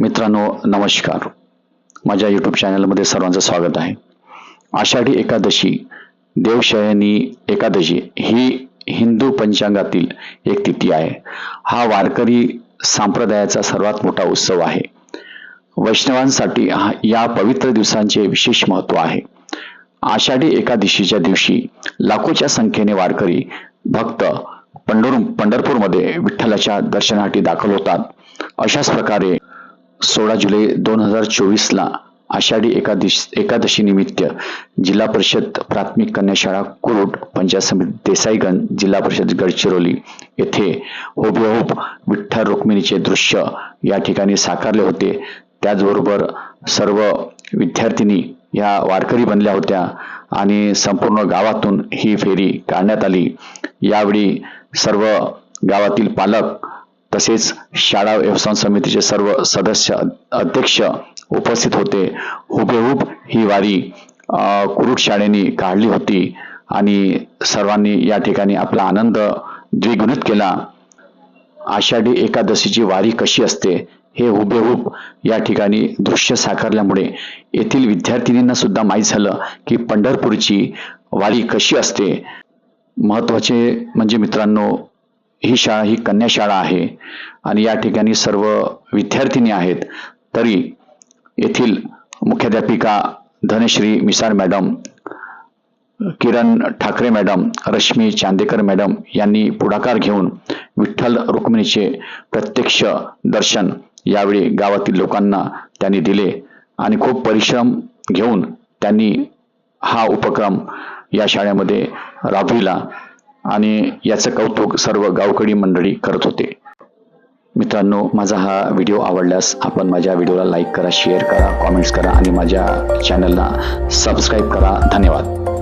मित्रांनो नमस्कार. माझ्या यूट्यूब चॅनलमध्ये सर्वांचं स्वागत आहे. आषाढी एकादशी देवशयनी एकादशी ही हिंदू पंचांगातील एक तिथी आहे. हा वारकरी संप्रदायाचा सर्वात मोठा उत्सव आहे. वैष्णवांसाठी या पवित्र दिवसांचे विशेष महत्त्व आहे. आषाढी एकादशीच्या दिवशी लाखोच्या संख्येने वारकरी भक्त पंढर पंढरपूरमध्ये विठ्ठलाच्या दर्शनासाठी दाखल होतात. अशाच प्रकारे सोळा जुलै दोन हजार चोवीसला आषाढी एकादशी एकादशी निमित्त जिल्हा परिषद प्राथमिक कन्या शाळा पंचायत समिती देसाईगंज जिल्हा परिषद गडचिरोली येथे होबहोब विठ्ठल रुक्मिणीचे दृश्य या ठिकाणी साकारले होते. त्याचबरोबर सर्व विद्यार्थिनी या वारकरी बनल्या होत्या आणि संपूर्ण गावातून ही फेरी काढण्यात आली. यावेळी सर्व गावातील पालक तसेच शाळा व्यवसाय समितीचे सर्व सदस्य अध्यक्ष उपस्थित होते. हुबेहूब ही वारी अ, शाळेने काढली होती आणि सर्वांनी या ठिकाणी आपला आनंद द्विगुणित केला. आषाढी एकादशीची वारी कशी असते हे हुबेहूब या ठिकाणी दृश्य साकारल्यामुळे येथील विद्यार्थिनींना सुद्धा माहीत झालं की पंढरपूरची वारी कशी असते. महत्त्वाचे म्हणजे मित्रांनो ही शाळा ही कन्या शाळा आहे आणि या ठिकाणी सर्व विद्यार्थिनी आहेत. तरी येथील मुख्याध्यापिका Dhanashri Misal madam Kiran Thackeray madam Rashmi Chandekar madam यांनी पुढाकार घेऊन विठ्ठल रुक्मिणीचे प्रत्यक्ष दर्शन यावेळी गावातील लोकांना त्यांनी दिले आणि खूप परिश्रम घेऊन त्यांनी हा उपक्रम या शाळेमध्ये राबविला. आणि याचं कौतुक सर्व गावकडी मंडळी करत होते. मित्रांनो माझा हा व्हिडिओ आवडल्यास आपण माझ्या व्हिडिओला लाईक करा शेअर करा कॉमेंट्स करा आणि माझ्या चॅनलला सबस्क्राईब करा. धन्यवाद.